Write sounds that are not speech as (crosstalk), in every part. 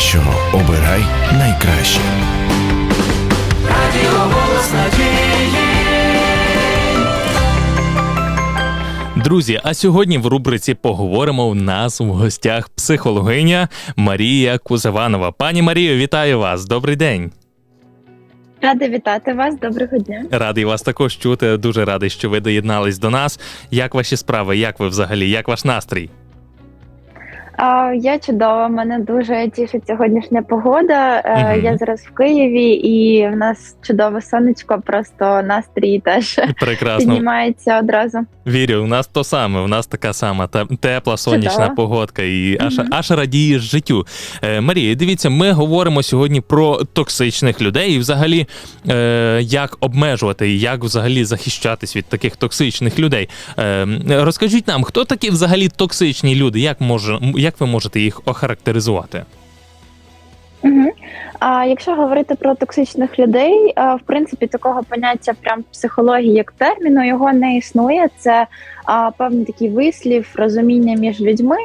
кращого обирай найкраще. Радіо голос надії. Друзі, а сьогодні в рубриці поговоримо у нас в гостях психологиня Марія Кузеванова. Пані Марію, вітаю вас. Добрий день. Рада вітати вас. Доброго дня. Радий вас також чути. Дуже радий, що ви доєднались до нас. Як ваші справи? Як ви взагалі? Як ваш настрій? А, я чудова. Мене дуже тішить сьогоднішня погода. Мгм. Я зараз в Києві, і в нас чудове сонечко. Просто настрій теж Прекрасно. піднімається одразу. Вірю, у нас то саме. У нас така сама те- тепла сонячна Чудово. погодка, і аж, Мгм. аж радієш життю. Е, Марія, дивіться, ми говоримо сьогодні про токсичних людей і взагалі е, як обмежувати, і як взагалі захищатись від таких токсичних людей. Е, розкажіть нам, хто такі взагалі токсичні люди? Як може як ви можете їх охарактеризувати? Угу. А якщо говорити про токсичних людей, в принципі, такого поняття прям психології як терміну його не існує. Це а, певний такий вислів, розуміння між людьми,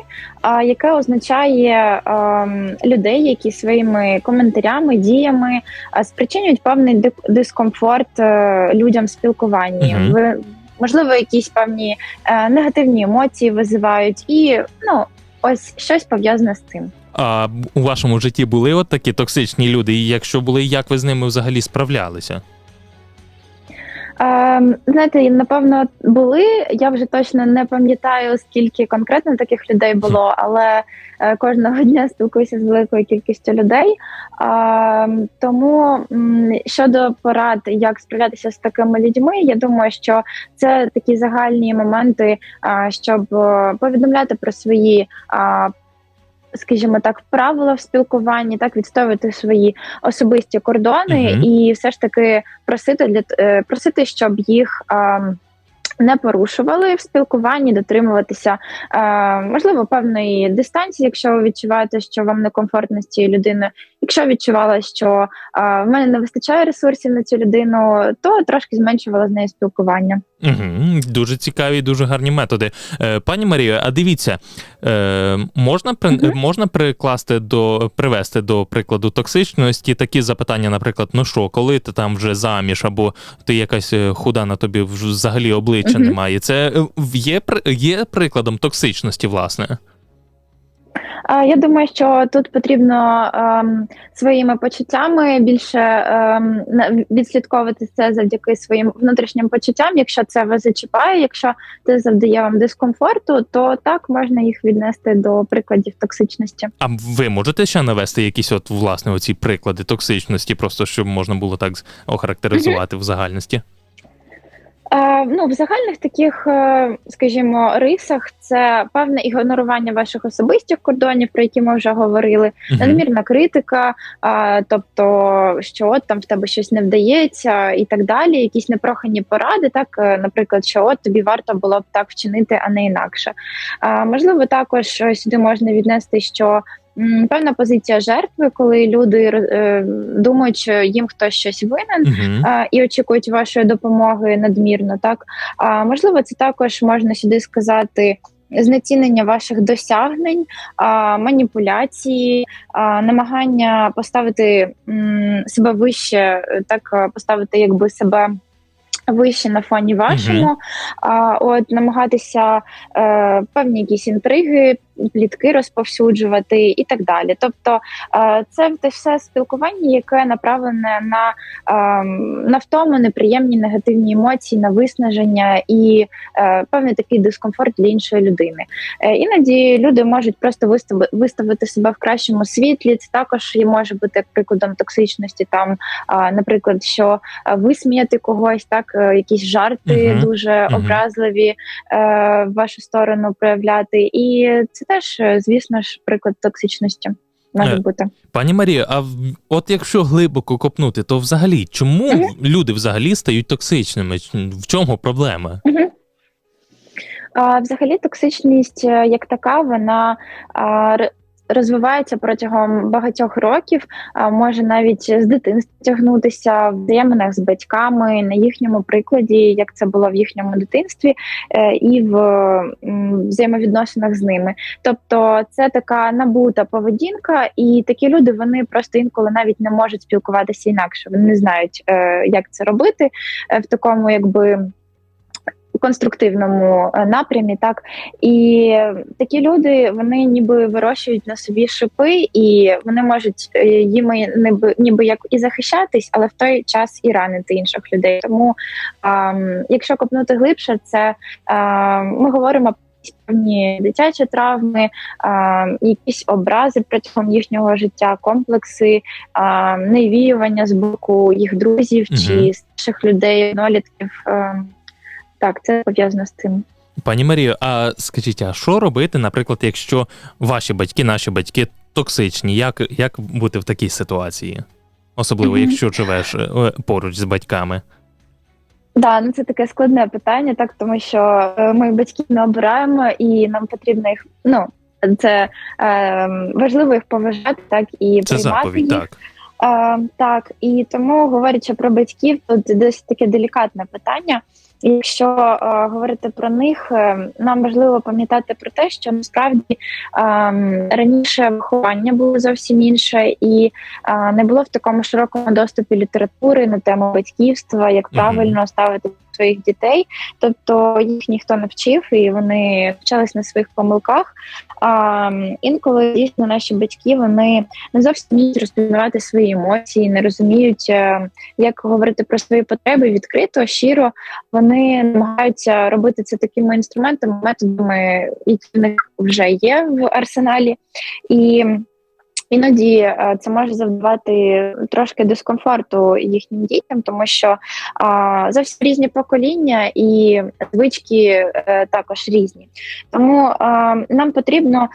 а, яке означає а, людей, які своїми коментарями, діями а, спричинюють певний дискомфорт е, людям в спілкуванні. Ви можливо, якісь певні е, негативні емоції визивають, і ну ось щось пов'язане з цим. А у вашому житті були от такі токсичні люди? І якщо були, як ви з ними взагалі справлялися? Ем, знаєте, напевно, були. Я вже точно не пам'ятаю, скільки конкретно таких людей було, але е, кожного дня спілкуюся з великою кількістю людей. Ем, тому м, щодо порад, як справлятися з такими людьми, я думаю, що це такі загальні моменти, а, щоб е, повідомляти про свої. а, Скажімо так, правила в спілкуванні, так відстоювати свої особисті кордони, угу. і все ж таки просити для е, просити, щоб їх не порушували в спілкуванні, дотримуватися е, можливо певної дистанції, якщо ви відчуваєте, що вам некомфортно з цією людиною. Якщо відчувала, що е, в мене не вистачає ресурсів на цю людину, то трошки зменшувала з нею спілкування. Угу, дуже цікаві, дуже гарні методи. Е, пані Марія, а дивіться, е, можна при, Мгм. можна прикласти до привести до прикладу токсичності такі запитання, наприклад, ну що, коли ти там вже заміж, або ти якась е, худа на тобі взагалі обличчя Мгм. немає. Це е, є є прикладом токсичності, власне. Я думаю, що тут потрібно ем, своїми почуттями більше ем, відслідковувати це завдяки своїм внутрішнім почуттям. Якщо це вас зачіпає, якщо це завдає вам дискомфорту, то так можна їх віднести до прикладів токсичності. А ви можете ще навести якісь от власне оці приклади токсичності, просто щоб можна було так охарактеризувати в загальності? Е, ну, в загальних таких, е, скажімо, рисах це певне ігнорування ваших особистих кордонів, про які ми вже говорили, надмірна критика, тобто, що от там в тебе щось не вдається, і так далі. Якісь непрохані поради, так, е, наприклад, що от тобі варто було б так вчинити, а не інакше. Можливо, також е, сюди можна віднести, що. Певна позиція жертви, коли люди е, думають, що їм хтось щось винен, а, і очікують вашої допомоги надмірно. Так а можливо, це також можна сюди сказати. Знецінення ваших досягнень, а, маніпуляції, а, намагання поставити м, себе вище, е, так поставити якби себе вище на фоні вашому, а, от намагатися е, певні якісь інтриги, плітки розповсюджувати і так далі. Тобто, е, це все спілкування, яке направлене на, е, на втому, неприємні негативні емоції, на виснаження і е, певний такий дискомфорт для іншої людини. Е, іноді люди можуть просто вистави- виставити себе в кращому світлі. Це також є може бути прикладом токсичності. Там, наприклад, що висміяти когось, так якісь жарти Мгм. дуже Мгм. образливі в вашу сторону проявляти, і це теж, е, звісно ж, приклад токсичності може Е, бути. Пані Марія, а от якщо глибоко копнути, то взагалі чому угу. люди взагалі стають токсичними? В чому проблема? Угу. А, Взагалі, токсичність е, як така, вона розвивається протягом багатьох років, може навіть з дитинства тягнутися в взаєминах з батьками на їхньому прикладі, як це було в їхньому дитинстві, е, і в взаємовідносинах з ними. Тобто, це така набута поведінка, і такі люди вони просто інколи навіть не можуть спілкуватися інакше. Вони не знають, е, як це робити е, в такому, якби. Конструктивному е, напрямі, так і такі люди вони ніби вирощують на собі шипи, і вони можуть е, їми ніби, ніби як і захищатись, але в той час і ранити інших людей. Тому, ем, якщо копнути глибше, це ем, ми говоримо про певні дитячі травми, ем, якісь образи протягом їхнього життя, комплекси, ем, невіювання з боку їх друзів чи старших людей, однолітків. Ем, так, це пов'язано з цим. Пані Марію, а скажіть, а що робити, наприклад, якщо ваші батьки, наші батьки токсичні? Як, як бути в такій ситуації? Особливо, якщо живеш е, поруч з батьками. Да, ну це таке складне питання, так тому що е, ми батьків не обираємо, і нам потрібно їх. Ну це е, важливо їх поважати, так і Це приймати заповідь, їх. так. Е, так, і тому, говорячи про батьків, тут досить таке делікатне питання. Якщо е, говорити про них, е, нам важливо пам'ятати про те, що насправді е, раніше виховання було зовсім інше, і е, не було в такому широкому доступі літератури на тему батьківства, як правильно ставити своїх дітей. Тобто їх ніхто не вчив, і вони вчились на своїх помилках. А інколи дійсно наші батьки вони не зовсім вміють розпізнавати свої емоції, не розуміють, е, як говорити про свої потреби відкрито, щиро. Вони намагаються робити це такими інструментами, методами, які в них вже є в арсеналі. І Іноді е, це може завдавати трошки дискомфорту їхнім дітям, тому що зовсім різні покоління і звички е, також різні. Тому а, нам потрібно,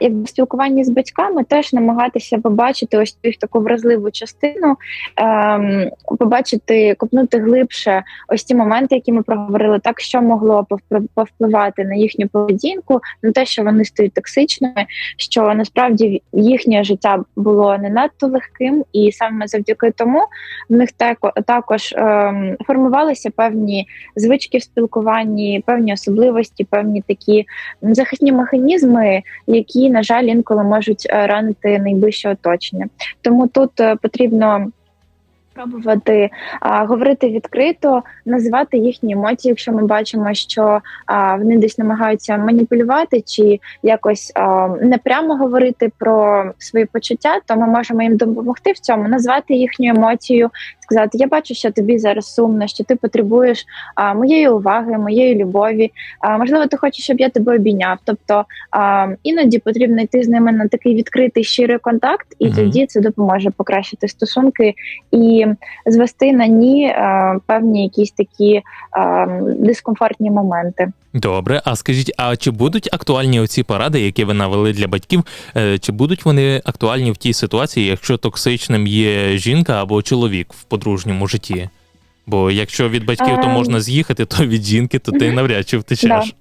як в спілкуванні з батьками, теж намагатися побачити ось цю таку вразливу частину, ем, побачити, копнути глибше ось ті моменти, які ми проговорили, так що могло повпли- повпливати на їхню поведінку, на те, що вони стають токсичними, що насправді життя було не надто легким, і саме завдяки тому в них також ем, формувалися певні звички в спілкуванні, певні особливості, певні такі захисні механізми, які, на жаль, інколи можуть е, ранити найближче оточення. Тому тут е, потрібно. Пробувати а, говорити відкрито, називати їхні емоції, якщо ми бачимо, що а, вони десь намагаються маніпулювати чи якось а, не прямо говорити про свої почуття, то ми можемо їм допомогти в цьому, назвати їхню емоцію, сказати: Я бачу, що тобі зараз сумно, що ти потребуєш а, моєї уваги, моєї любові. А, можливо, ти хочеш, щоб я тебе обійняв. Тобто а, іноді потрібно йти з ними на такий відкритий щирий контакт, і Мгм. тоді це допоможе покращити стосунки і звести на ні е, певні якісь такі е, дискомфортні моменти. Добре, а скажіть, а чи будуть актуальні оці поради, які ви навели для батьків? е, Чи будуть вони актуальні в тій ситуації, якщо токсичним є жінка або чоловік в подружньому житті? Бо якщо від батьків то Ем. можна з'їхати, то від жінки то ти навряд чи втечеш.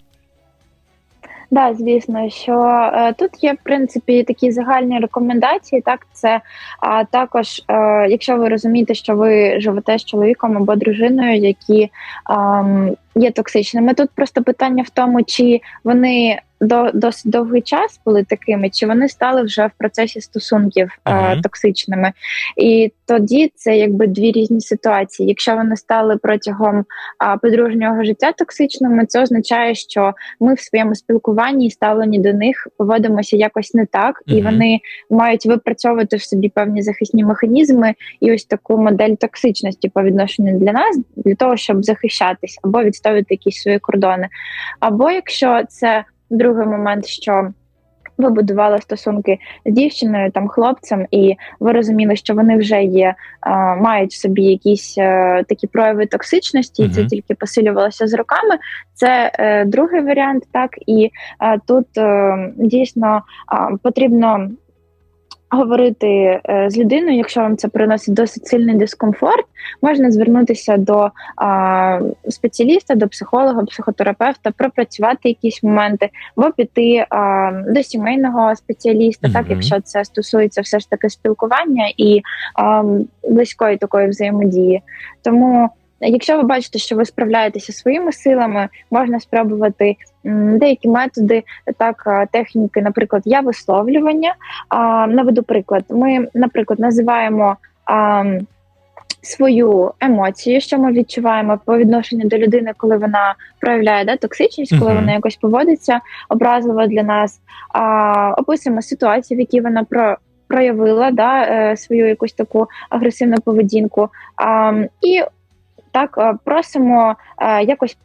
Да, звісно, що е, тут є в принципі такі загальні рекомендації. Так, це а також, е, якщо ви розумієте, що ви живете з чоловіком або дружиною, які ем, є токсичними. Тут просто питання в тому, чи вони до досить довгий час були такими, чи вони стали вже в процесі стосунків е, токсичними. І тоді це якби дві різні ситуації. Якщо вони стали протягом а, подружнього життя токсичними, це означає, що ми в своєму спілкуванні і ставленні до них поводимося якось не так, і вони мають випрацьовувати в собі певні захисні механізми і ось таку модель токсичності по відношенню для нас, для того, щоб захищатись або відставити якісь свої кордони. Або якщо це другий момент, що ви будували стосунки з дівчиною, там хлопцем, і ви розуміли, що вони вже є, а, мають в собі якісь е, такі прояви токсичності, і це тільки посилювалося з роками. Це е, другий варіант, так і е, тут е, дійсно потрібно. Говорити е, з людиною, якщо вам це приносить досить сильний дискомфорт, можна звернутися до а, спеціаліста, до психолога, психотерапевта, пропрацювати якісь моменти, або піти а, до сімейного спеціаліста, так якщо це стосується все ж таки спілкування і а, близької такої взаємодії. Тому. Якщо ви бачите, що ви справляєтеся своїми силами, можна спробувати деякі методи, так техніки, наприклад, я висловлювання. А, наведу приклад. Ми, наприклад, називаємо а, свою емоцію, що ми відчуваємо по відношенню до людини, коли вона проявляє да, токсичність, коли вона якось поводиться образливо для нас. А, описуємо ситуацію, в якій вона про. Проявила да, е, свою якусь таку агресивну поведінку, а, і так просимо е, якось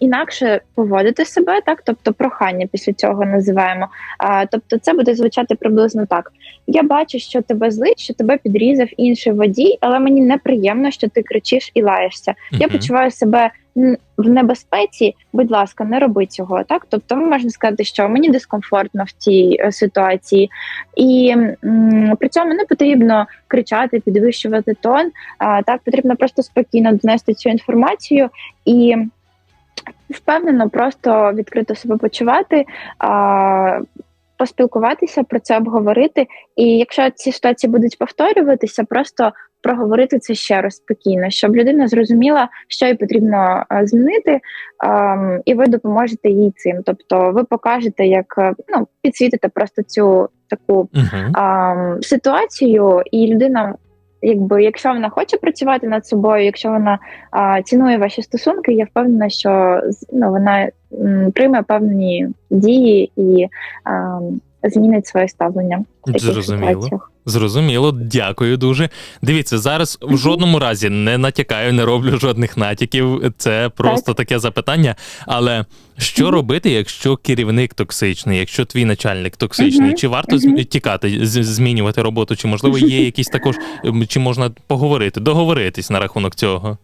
інакше поводити себе, так тобто прохання після цього називаємо. А, тобто, це буде звучати приблизно так: я бачу, що тебе злить, що тебе підрізав інший водій, але мені неприємно, що ти кричиш і лаєшся. Я почуваю себе в небезпеці. Будь ласка, не роби цього. Так, тобто, можна сказати, що мені дискомфортно в цій е, ситуації, і м, при цьому не потрібно кричати, підвищувати тон. А, так потрібно просто спокійно донести цю інформацію і впевнено, просто відкрито себе почувати. А, Поспілкуватися про це обговорити, і якщо ці ситуації будуть повторюватися, просто проговорити це ще раз спокійно, щоб людина зрозуміла, що їй потрібно е, змінити, ем, і ви допоможете їй цим. Тобто, ви покажете, як е, ну підсвітите просто цю таку Мгм. ам, ситуацію, і людина, якби якщо вона хоче працювати над собою, якщо вона а, цінує ваші стосунки, я впевнена, що ну, вона м, прийме певні дії і ам, змінить своє ставлення в таких Зрозуміло. ситуаціях. Зрозуміло, дякую дуже. Дивіться, зараз в жодному разі не натякаю, не роблю жодних натяків. Це просто таке запитання. Але що робити, якщо керівник токсичний, якщо твій начальник токсичний? Мгм. Чи варто з- Мгм. тікати, з- змінювати роботу? Чи можливо є (laughs) якісь також, ем, чи можна поговорити, договоритись на рахунок цього?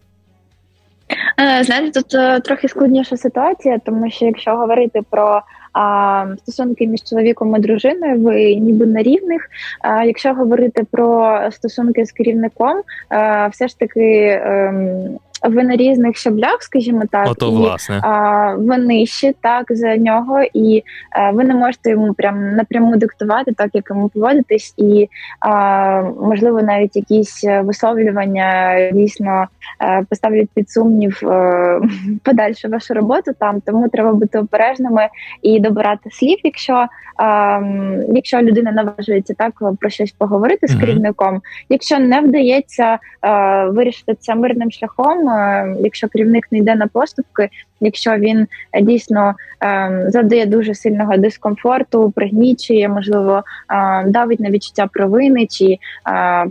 Е, Знаєте, тут е, трохи складніша ситуація, тому що якщо говорити про а, стосунки між чоловіком і дружиною, ви ніби на рівних. А якщо говорити про стосунки з керівником, все ж таки ем, ви на різних щаблях, скажімо так, Ото і власне. а, ви нижчі так за нього, і е, ви не можете йому прям напряму диктувати, так як йому поводитись, і а, можливо навіть якісь е, висловлювання дійсно е, поставлять під сумнів (laughs) подальшу вашу роботу там. Тому треба бути обережними і добирати слів, якщо, а, якщо людина наважується так про щось поговорити з керівником. Якщо не вдається е, вирішити це мирним шляхом, якщо керівник не йде на поступки, якщо він е, дійсно е, завдає дуже сильного дискомфорту, пригнічує, можливо, е, давить на відчуття провини, чи е,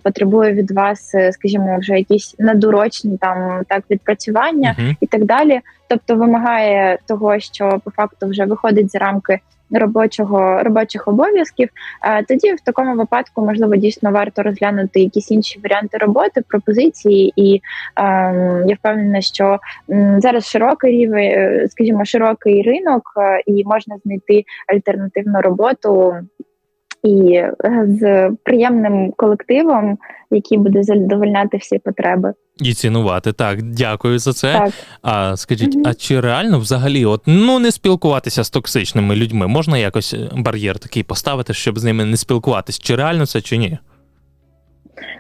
потребує від вас, е, скажімо, вже якісь надурочні там так відпрацювання Мгм. і так далі. Тобто вимагає того, що по факту вже виходить за рамки робочого робочих обов'язків. е, Тоді в такому випадку можливо дійсно варто розглянути якісь інші варіанти роботи, пропозиції, і ем, я впевнена, що зараз широкий рівень, е, скажімо, широкий ринок, е, і можна знайти альтернативну роботу. І е, з приємним колективом, який буде задовольняти всі потреби, І цінувати. Так, дякую за це. так А скажіть, Мгм. а чи реально взагалі, от ну не спілкуватися з токсичними людьми? Можна якось е, бар'єр такий поставити, щоб з ними не спілкуватись? Чи реально це чи ні?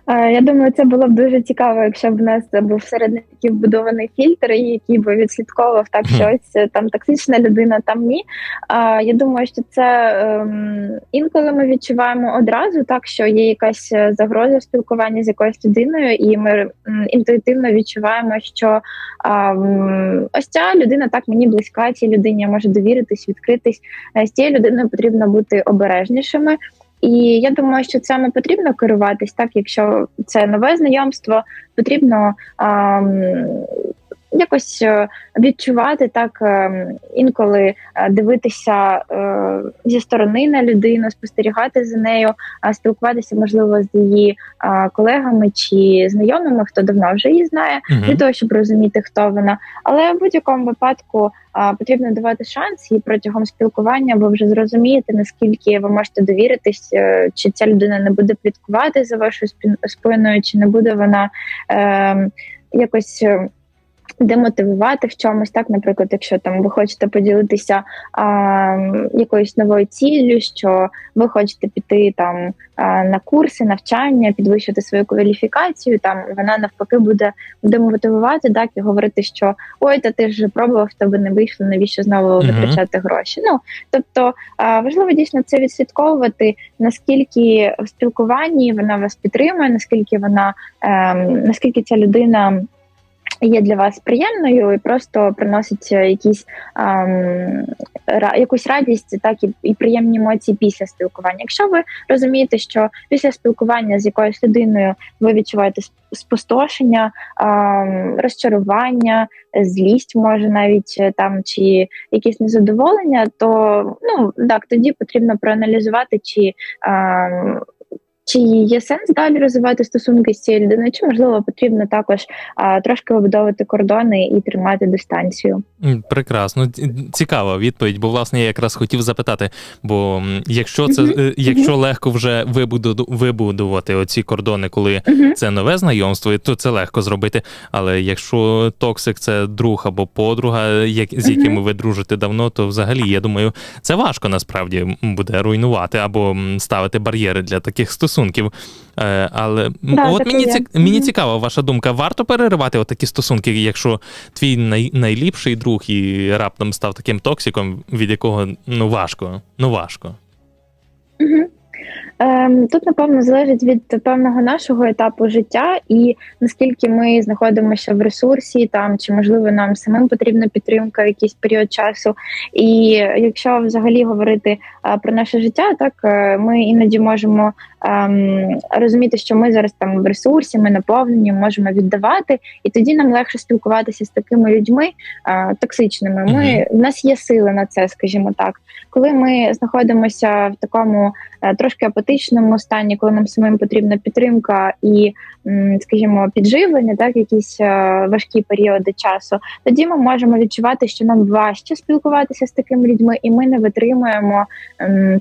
Е, Я думаю, це було б дуже цікаво, якщо б в нас був всередині такий вбудований фільтр, який би відслідковував так, що ось е, там токсична людина, там ні. Я думаю, що це ем, інколи ми відчуваємо одразу так, що є якась е, загроза в спілкуванні з якоюсь людиною, і ми інтуїтивно відчуваємо, що ось ця людина так мені близька, цій людині я можу довіритись, відкритись. З цією людиною потрібно бути обережнішими. І я думаю, що саме потрібно керуватись, так якщо це нове знайомство, потрібно ам, якось е, відчувати так е, інколи е, дивитися зі сторони на людину, спостерігати за нею, спілкуватися можливо з її колегами чи знайомими, хто давно вже її знає, для того, щоб розуміти, хто вона. Але в будь-якому випадку потрібно давати шанс, і протягом спілкування ви вже зрозумієте, наскільки ви можете довіритись, чи ця людина не буде пліткувати за вашою спиною, чи не буде вона е, якось. Демотивувати в чомусь, так, наприклад, якщо там ви хочете поділитися а, якоюсь новою ціллю, що ви хочете піти там а, на курси, навчання, підвищити свою кваліфікацію, там вона навпаки буде демотивувати, так і говорити, що ой, та ти ж пробував, тебе не вийшло, навіщо знову витрачати гроші. Ну тобто а, важливо дійсно це відслідковувати, наскільки в спілкуванні вона вас підтримує, наскільки вона ем, наскільки ця людина. Є для вас приємною і просто приносить е, якісь ем, якусь радість, так і, і приємні емоції після спілкування. Якщо ви розумієте, що після спілкування з якоюсь людиною ви відчуваєте спустошення, ем, розчарування, злість, може навіть е, там чи якісь незадоволення, то ну так тоді потрібно проаналізувати, чи ем, чи є сенс далі розвивати стосунки з цією людиною, чи можливо потрібно також а, трошки вибудовувати кордони і тримати дистанцію. Прекрасно, цікава відповідь, бо власне я якраз хотів запитати. Бо якщо це е, якщо легко вже вибуду- вибудувати оці кордони, коли Угу. це нове знайомство, то це легко зробити. Але якщо токсик це друг або подруга, як з якими ви дружите давно, то взагалі я думаю, це важко насправді буде руйнувати або ставити бар'єри для таких стосунків. Е, Але Да, от мені цік, мені цікава ваша думка. Варто переривати отакі стосунки, якщо твій най, найліпший друг і раптом став таким токсиком, від якого ну важко, ну важко. Угу. Ем, тут, напевно, залежить від певного нашого етапу життя і наскільки ми знаходимося в ресурсі, там чи можливо нам самим потрібна підтримка в якийсь період часу. І якщо взагалі говорити про наше життя, так е, ми іноді можемо ем, розуміти, що ми зараз там в ресурсі, ми наповнені, можемо віддавати, і тоді нам легше спілкуватися з такими людьми а, токсичними. Ми в нас є сили на це, скажімо так. Коли ми знаходимося в такому е, трошки апатичному стані, коли нам самим потрібна підтримка і, м, скажімо, підживлення, так якісь е, важкі періоди часу, тоді ми можемо відчувати, що нам важче спілкуватися з такими людьми, і ми не витримуємо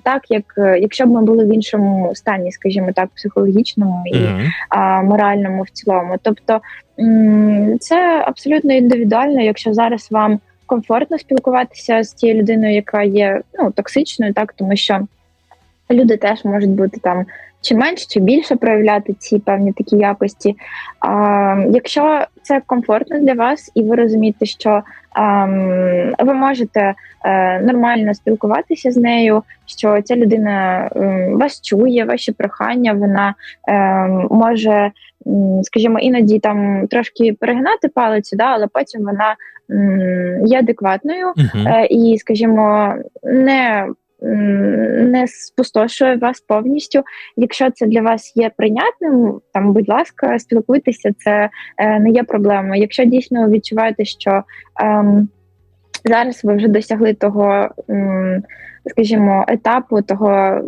так, як е, якщо б ми були в іншому стані, скажімо так, психологічному і Мгм. а, моральному в цілому. Тобто це абсолютно індивідуально, якщо зараз вам комфортно спілкуватися з тією людиною, яка є ну, токсичною, так тому що люди теж можуть бути там чи менш, чи більше проявляти ці певні такі якості. А, якщо це комфортно для вас, і ви розумієте, що ем, ви можете е, нормально спілкуватися з нею, що ця людина ем, вас чує, ваші прохання, вона ем, може, скажімо, іноді там трошки перегинати палицю, да, але потім вона є адекватною е, і, скажімо, не. Не спустошує вас повністю. Якщо це для вас є прийнятним, там, будь ласка, спілкуйтеся, це е, не є проблемою. Якщо дійсно відчуваєте, що ем, зараз ви вже досягли того, м, скажімо, етапу того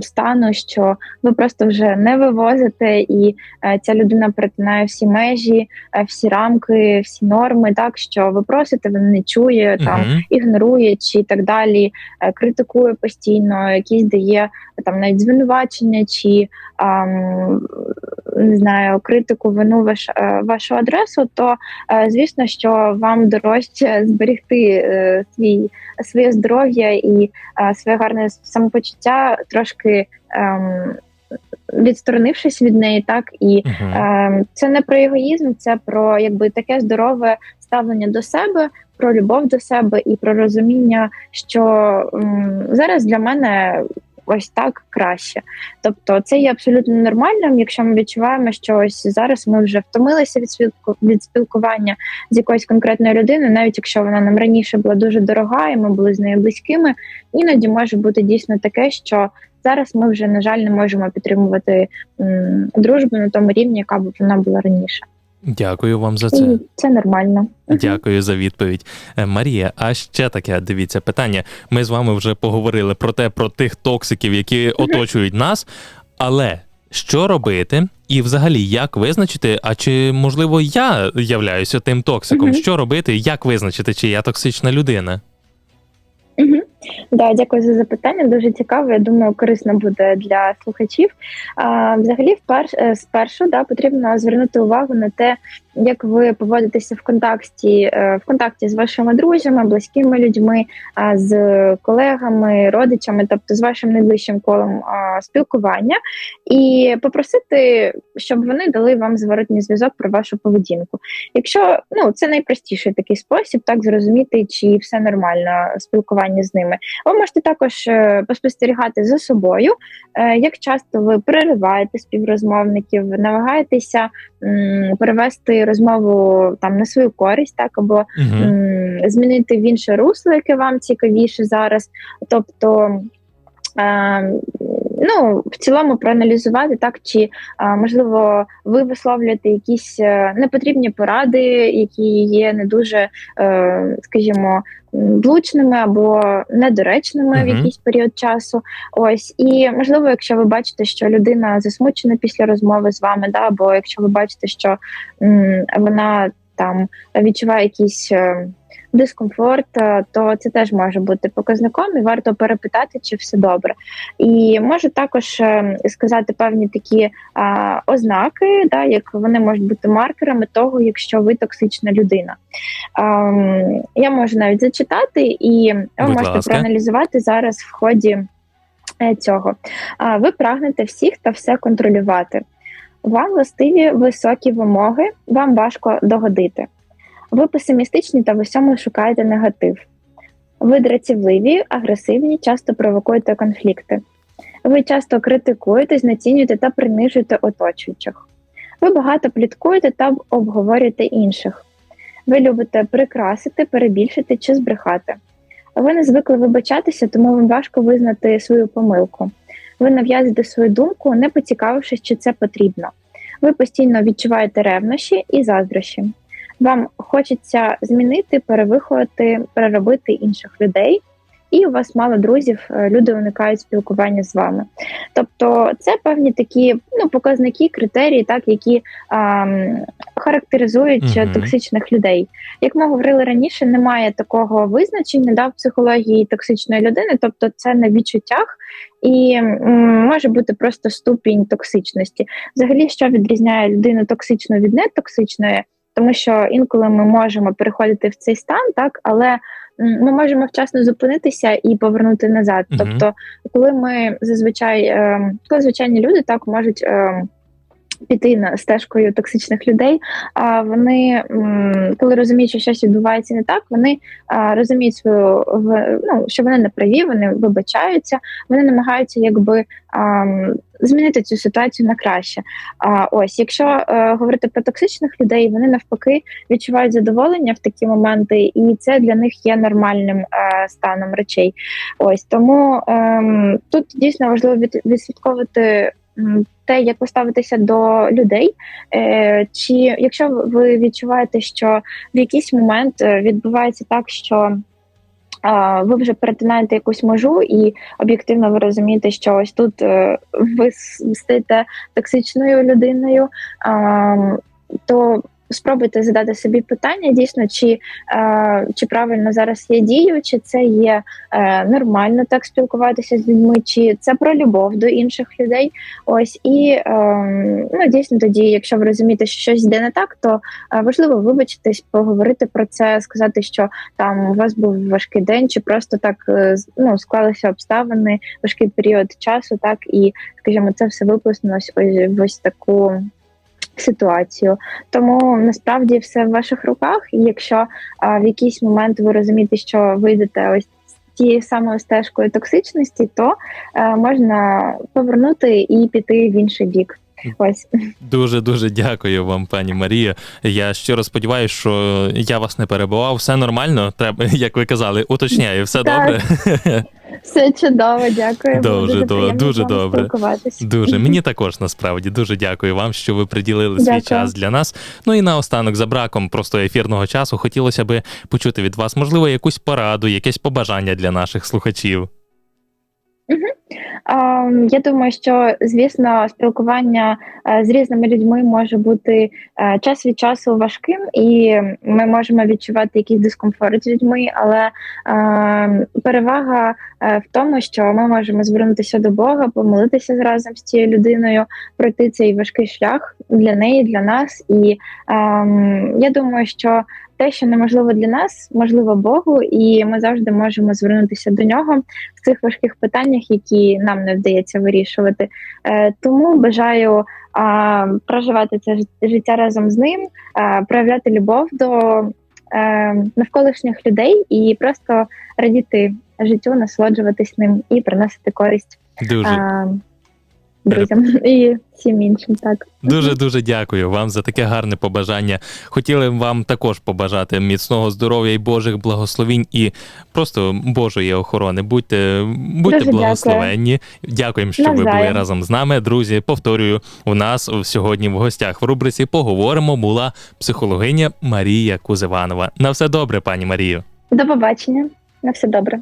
стану, що ви просто вже не вивозите, і е, ця людина перетинає всі межі, е, всі рамки, всі норми, так що ви просите, вона не чує там Мгм. ігнорує чи так далі, е, критикує постійно, якісь дає там навіть звинувачення чи ам, не знаю, критику, вину ваш, е, вашу адресу, то е, звісно, що вам дорожче зберегти е, свій своє здоров'я і своє гарне самопочуття трошки. ем, Відсторонившись від неї, так і. Ем, Це не про егоїзм, це про якби таке здорове ставлення до себе, про любов до себе і про розуміння, що м, зараз для мене ось так краще. Тобто, це є абсолютно нормальним, якщо ми відчуваємо, що ось зараз ми вже втомилися від спілку від спілкування з якоюсь конкретною людиною, навіть якщо вона нам раніше була дуже дорога, і ми були з нею близькими, іноді може бути дійсно таке, що зараз ми вже на жаль не можемо підтримувати м, дружбу на тому рівні, яка б вона була раніше. Дякую вам за це. І це нормально. Дякую за відповідь. Е, Марія, а ще таке дивіться питання. Ми з вами вже поговорили про те, про тих токсиків, які оточують нас. Але що робити? І взагалі, як визначити, а чи можливо я являюся тим токсиком? Що робити? Як визначити, чи я токсична людина? Да, дякую за запитання. Дуже цікаво. Я думаю, корисно буде для слухачів. А, взагалі, вперше спершу да, потрібно звернути увагу на те, як ви поводитеся в контакті е, в контакті з вашими друзями, близькими людьми, з колегами, родичами, тобто з вашим найближчим колом спілкування, і попросити, щоб вони дали вам зворотній зв'язок про вашу поведінку. Якщо ну це найпростіший такий спосіб, так зрозуміти, чи все нормально спілкування з ними. Ви можете також е, поспостерігати за собою, е, як часто ви перериваєте співрозмовників, намагаєтеся перевести розмову там на свою користь, так або м, змінити в інше русло, яке вам цікавіше зараз. Тобто. Е, Ну, в цілому проаналізувати так, чи можливо ви висловлюєте якісь е, непотрібні поради, які є не дуже, е, скажімо, влучними або недоречними в якийсь період часу. Ось і можливо, якщо ви бачите, що людина засмучена після розмови з вами, да, або якщо ви бачите, що м, вона там відчуває якісь. Е, Дискомфорт, е, то це теж може бути показником, і варто перепитати, чи все добре. І можу також е, сказати певні такі а, ознаки, да, як вони можуть бути маркерами того, якщо ви токсична людина. Ем, я можу навіть зачитати, і ви Будь можете ласка. проаналізувати зараз в ході е, цього. А, ви прагнете всіх та все контролювати. Вам властиві високі вимоги, вам важко догодити. Ви песимістичні та в усьому шукаєте негатив. Ви дратівливі, агресивні, часто провокуєте конфлікти. Ви часто критикуєте, знецінюєте та принижуєте оточуючих. Ви багато пліткуєте та обговорюєте інших. Ви любите прикрасити, перебільшити чи збрехати. Ви не звикли вибачатися, тому вам важко визнати свою помилку. Ви нав'язуєте свою думку, не поцікавившись, чи це потрібно. Ви постійно відчуваєте ревнощі і заздрощі. Вам хочеться змінити, перевиховати, переробити інших людей, і у вас мало друзів, е, люди уникають спілкування з вами. Тобто, це певні такі ну, показники, критерії, так які ам, характеризують Мгм. токсичних людей. Як ми говорили раніше, немає такого визначення да, в психології токсичної людини, тобто це на відчуттях. І м, може бути просто ступінь токсичності. Взагалі, що відрізняє людину токсичну від нетоксичної, тому що інколи ми можемо переходити в цей стан, так але ми можемо вчасно зупинитися і повернути назад. Тобто, коли ми зазвичай, е, коли звичайні люди так можуть. Піти стежкою токсичних людей, а вони, коли розуміють, що щось відбувається не так, вони розуміють свою ну, що вони не праві, вони вибачаються, вони намагаються якби змінити цю ситуацію на краще. А ось, якщо е, говорити про токсичних людей, вони навпаки відчувають задоволення в такі моменти, і це для них є нормальним е, станом речей. Ось тому ем, тут дійсно важливо від, відслідковувати. Те, як ви ставитеся до людей, е, чи якщо ви відчуваєте, що в якийсь момент е, відбувається так, що ви вже перетинаєте якусь межу, і об'єктивно ви розумієте, що ось тут е, ви стаєте токсичною людиною, то спробуйте задати собі питання, дійсно, чи, е, чи правильно зараз я дію, чи це є е, нормально так спілкуватися з людьми, чи це про любов до інших людей. Ось і е, ну, дійсно тоді, якщо ви розумієте, що щось йде не так, то е, важливо вибачитись, поговорити про це, сказати, що там у вас був важкий день, чи просто так е, ну, склалися обставини, важкий період часу, так і скажімо, це все виплеснулось ось в ось таку ситуацію. Тому насправді все в ваших руках. І якщо а, в якийсь момент ви розумієте, що ви йдете ось тією самою стежкою токсичності, то е, можна повернути і піти в інший бік. Ось Дуже дуже дякую вам, пані Марія. Я щиро сподіваюся, що я вас не перебував. Все нормально. Треба, як ви казали, уточняю, все Так. добре. (laughs) Все чудово, дякую. Дуже Дуже, дуже добре. Дуже мені також насправді дуже дякую вам, що ви приділили свій Дякую. час для нас. Ну і наостанок, за браком просто ефірного часу, хотілося би почути від вас, можливо, якусь пораду, якесь побажання для наших слухачів. А, Я думаю, що звісно, спілкування е, з різними людьми може бути е, час від часу важким, і ми можемо відчувати якийсь дискомфорт з людьми, але е, перевага в тому, що ми можемо звернутися до Бога, помолитися разом з цією людиною, пройти цей важкий шлях для неї, для нас. І ем, я думаю, що те, що неможливо для нас, можливо Богу, і ми завжди можемо звернутися до нього в цих важких питаннях, які нам не вдається вирішувати. Е, тому бажаю проживати це жит- життя разом з ним, а, проявляти любов до е, навколишніх людей і просто радіти життю, насолоджуватись ним і приносити користь Дуже. Друзям (laughs) і всім іншим. Так. Дуже дуже дякую вам за таке гарне побажання. Хотіли вам також побажати міцного здоров'я і Божих благословінь і просто Божої охорони. Будьте, будьте Дуже благословенні. Дякуємо, що ви були разом з нами. Друзі, повторюю, у нас сьогодні в гостях в рубриці поговоримо була психологиня Марія Кузиванова. На все добре, пані Марію. До побачення. На все добре.